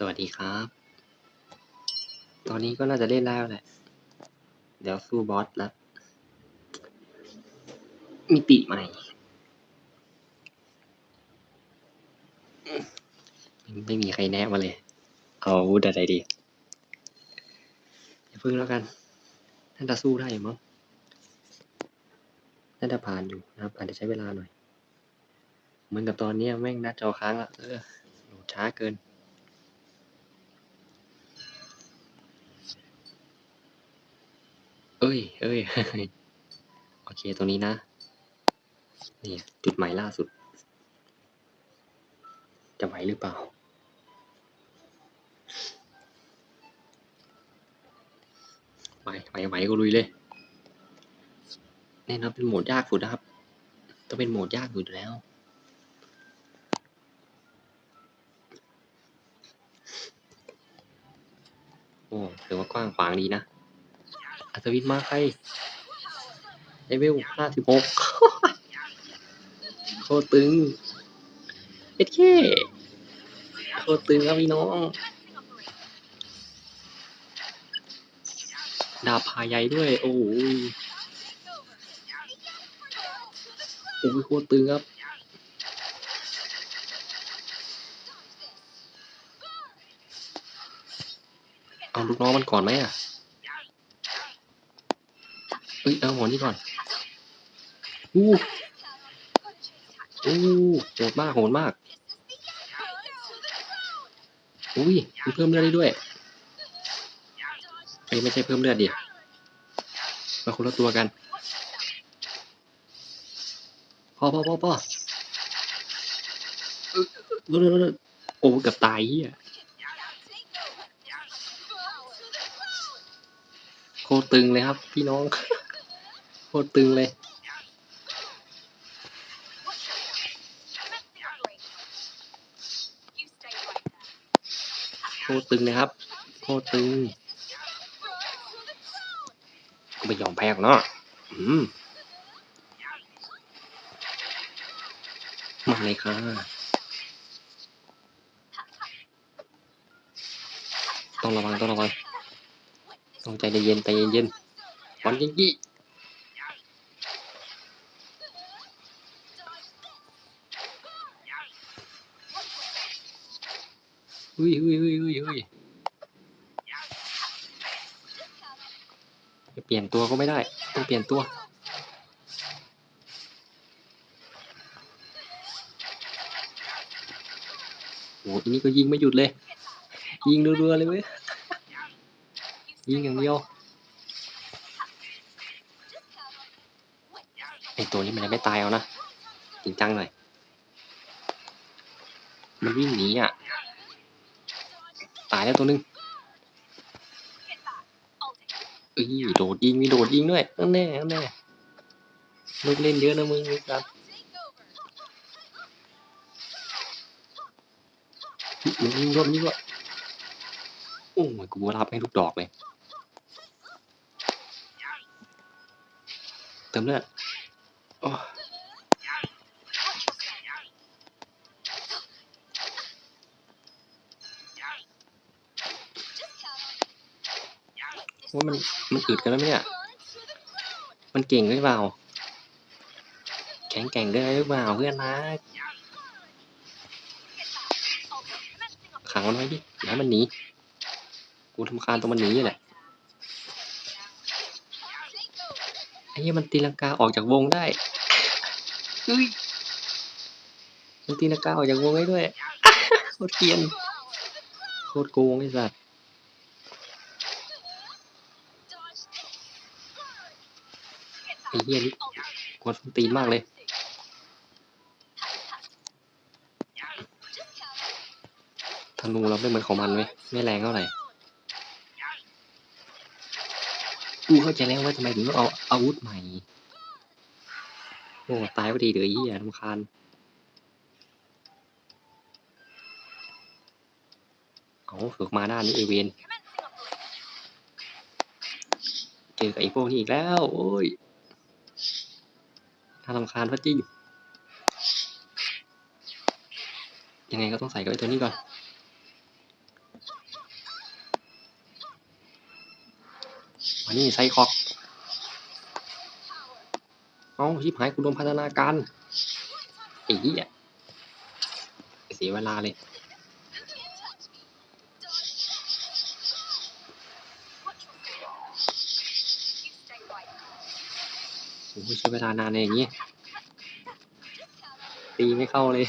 สวัสดีครับ ตอนนี้ก็น่าจะเล่นแล้วแหละ เดี๋ยวสู้บอสแล้ว มิติใหม่ไม่มีใครแนะมาเลยเอาอาวุธอะไรดีอย่าพึ่งแล้วกัน น่าจะสู้ได้อยู่มั้ง น่าจะผ่านอยู่นะครับ อาจจะใช้เวลาหน่อย เหมือนกับตอนนี้แม่งหน้าจอค้างอะเออโหลดช้าเกิน อ้ย เอ้ย โอเค ตรงนี้นะ นี่ จุดหมายล่าสุด จะไหวหรือเปล่า ไหว ไหว ไหว ก็ลุยเลย แน่นอนเป็นโหมดยากสุดนะครับ ต้องเป็นโหมดยากสุดอยู่แล้วโอ้ถือว่ากว้างขวางดีนะ อัศวินมาใครเลเวลห้าสิบหกโคตรตึงเอ็ดเคโคตรตึงครับพี่น้อง ดาบพาใหญ่ด้วย โอ้โหโอ้ยโคตรตึงครับเอาลูกน้องมันก่อนไหมอะ อ้ยเอาหมอนี่ก่อนอู้อู้โหดมากโหดมากอุ้ยมันเพิ่มเลือดได้ด้วยเอ้ยไม่ใช่เพิ่มเลือดดิมาคนละตัวกันพอพอพอพอเอ้ยเร็วเร็วเร็วโอ้เกับตายเฮียโคตรตึงเลยครับพี่น้องโค ตรตึงเลย โคตรตึงเลยครับ โคตรตึงก็ไม่ยอมแพ้หรอกเนาะอืมมาเลยค่ะต้องระวังต้องระวังต้องใจเย็นใจเย็นๆวันยิ่งยี่ เฮ้ยเฮ้ยเฮ้ยเฮ้ยเฮ้ยจะเปลี่ยนตัวก็ไม่ได้ ต้องเปลี่ยนตัว โอ้อันนี้ก็ยิงไม่หยุดเลย ยิงรัวๆเลยเว้ย ยิงอย่างเดียวไอตัวนี้มันยังไม่ตายเอานะจริงจังหน่อย มันวิ่งหนีอะายแล้วตัวหนึงเอ้ยโดดยิงมีโดดยิงด้วยนั่นแน่นั่นแน่ลูกเล่นเยอะนะมึงครับมึงยิงรอบนี้ด้วยโอ้ยกูรับให้ลูกดอกเลยเติมเลือดโอ้ ว่ามันมันอึดกันแล้วไหมเนี่ย มันเก่งหรือเปล่า แข็งแกร่งได้หรือเปล่าเพื่อนนะขังมันไว้ดิอย่าให้มันหนี กูทำคาญตรงมันหนีนี่แหละ ไอ้เหี้ยมันตีลังกาออกจากวงได้เฮ้ยมันตีลังกาออกจากวงได้ด้วย โคตรเกรียน โคตรโกงไอ้สัตว์ไอ้ เหี้ยนี่กวนส้นตีนมากเลย ธนูเราไม่เหมือนของมันเว้ยไม่แรงเท่าไหร่กูเข้าใจแล้วว่าทำไมถึงต้องเอาอาวุธใหม่โอ้ตายพอดีเดี๋ยวไอ้เหี้ยรำคาญเอาฝึกมาด้านนี้เอเวน เจอกับไอ้พวกนี้อีกแล้ว โอ้ย ถ้าลำคาญว่าจี้อยู่ยังไงก็ต้องใส่กับไอ้ตัวนี้ก่อน วันนี้ใส่คอก เอาชิบหายกูโดนพัฒนาการไอ้เหี้ยเสียเวลาเลย โอ้ใช้เวลานานเลยอย่างงี้ตีไม่เข้าเลย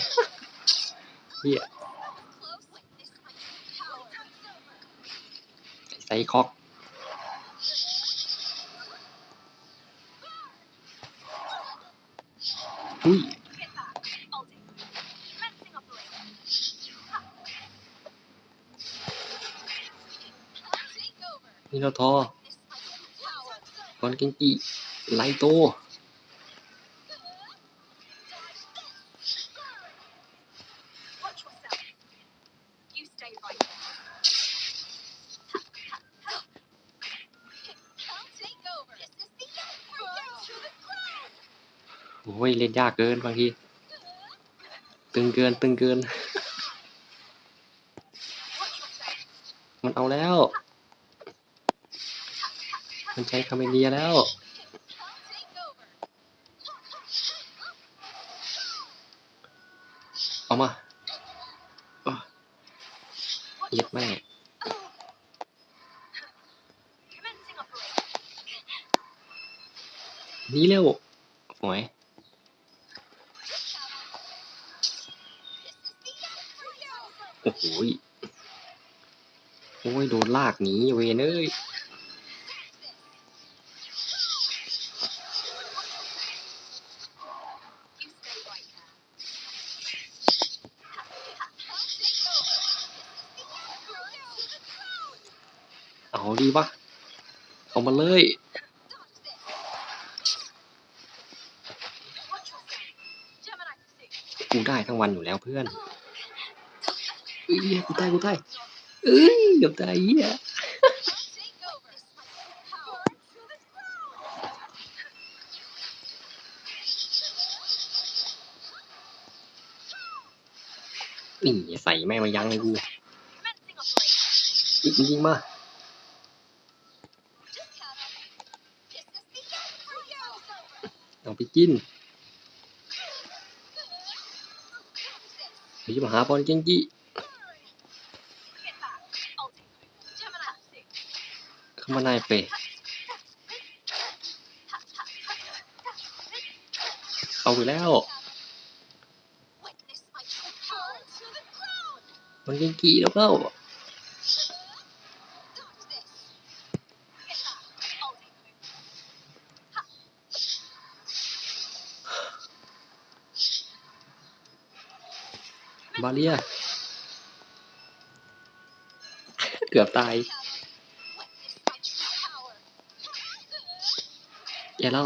เฮียไซคอกอุ้ยนี่เราทอบอลเกงจิ ไลโตโอ้ยเล่นยากเกินบางที ตึงเกินตึงเกิน มันเอาแล้ว มันใช้คาเมเลียแล้ว ย็ดแม่หนี่เร็วหวยโอ้โหโอ้ย โดนลากหนีเวนเอ้ย เอาดีปะเอามาเลยกูได้ทั้งวันอยู่แล้วเพื่อนเอ้ยกูตายกูตายเอ้ยเกือบตายเหี้ยนี่ใส่แม่มายังเลยกูยิงยิงมา เอาไปกินหนีมหาบอลเกงจิเข้ามานายเปเอาไปแล้วบอลเกงจิแล้วเปล่าาเลียเกือบตายแย่แล้ว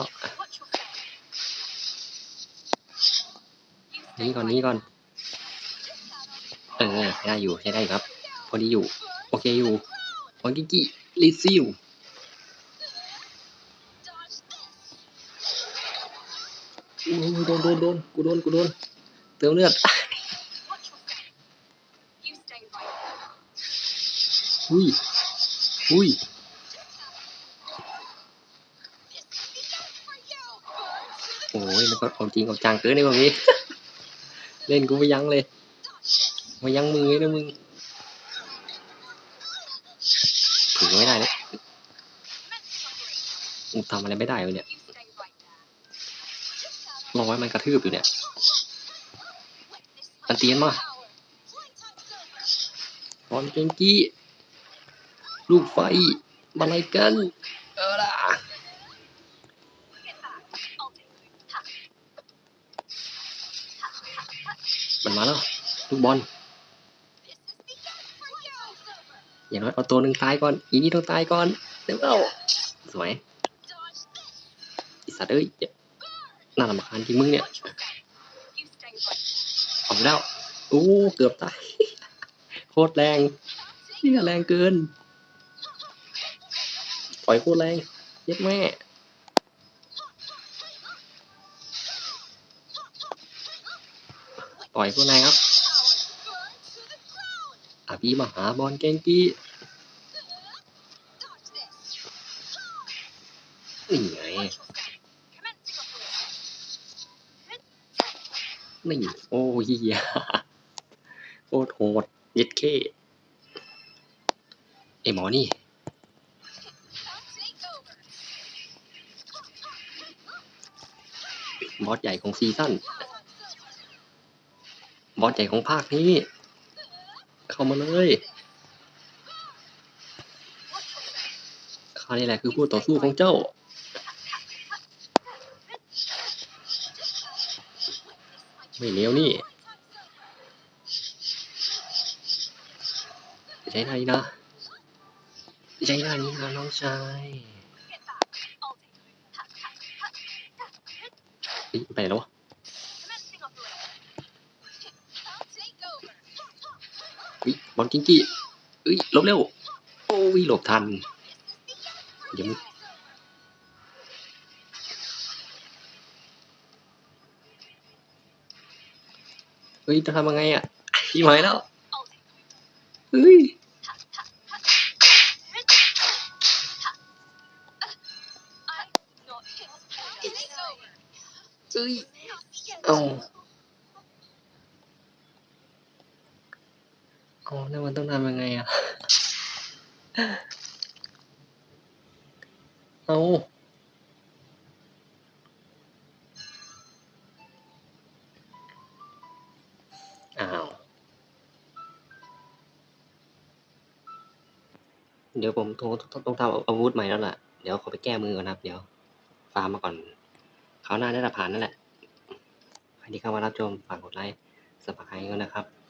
นี่ก่อนนี่ก่อน เออใช้ได้อยู่ใช้ได้ครับ พอดีอยู่ โอเคอยู่บอลเกงจิลิซิลโอ้ยโดนโดนโดนกูโดนกูโดนเติมเลือด อุ้ย อุ้ย โอ้ยมันก็เอาจริงเอาจังเกินในบางนี้ เล่นกูไม่ยั้งเลยไม่ยั้งมือเลยนะมึงถึงไม่ได้เลยมึงทำอะไรไม่ได้เลยเนี่ยรอให้มันกระทืบอยู่เนี่ย อันเตียนมาบอลเกงกี้ ลูกไฟมาอะไรกัน เออล่ะมันมาแล้วลูกบอลอย่างน้อยเอาตัวหนึ่งตายก่อนอีนี่ต้องตายก่อนเดี๋ยวเอาสวยอีสัตว์เอ้ยน่ารำคาญจริงมึงเนี่ยเอาไปแล้วโอ้เกือบตายโคตรแรงนี่แรงเกิน่อยกูเลยยึดแม่ต่อยกูดอะไรครับอภิมหาบอลแกงกี้นี่ไงนี่โอ้ยโอ้โหดย็ดเข้ไอหมอนี่ บอสใหญ่ของซีซั่นบอสใหญ่ของภาคนี้ เข้ามาเลยข้านี่แหละคือผู้ต่อสู้ของเจ้า ไม่เลวนี่ใช้หน้านี้นะใช้หน้านี้นะน้องชาย เฮ้ยไปแล้ววะเฮ้ยบอลกิงกี้เอ้ยลบเร็วโอ้ยหลบทันเดี๋ยวมึงเฮ้ยจะทำยังไงอะพี่หมายแล้วเฮ้ย เอ้ยเอาเอแล้วมันต้องทำยังไงอะ เอาอ้าว เดี๋ยวผมทรต้องต้องทำอาวุธใหม่แล้วล่ะ เดี๋ยวขอไปแก้มือก่อนนะครับ เดี๋ยวฟาร์มมาก่อน เขาหน้าได้ละผ่านนั่นแหละ ใครที่เข้ามารับชมฝากกดไลค์สมัครให้กันนะครับ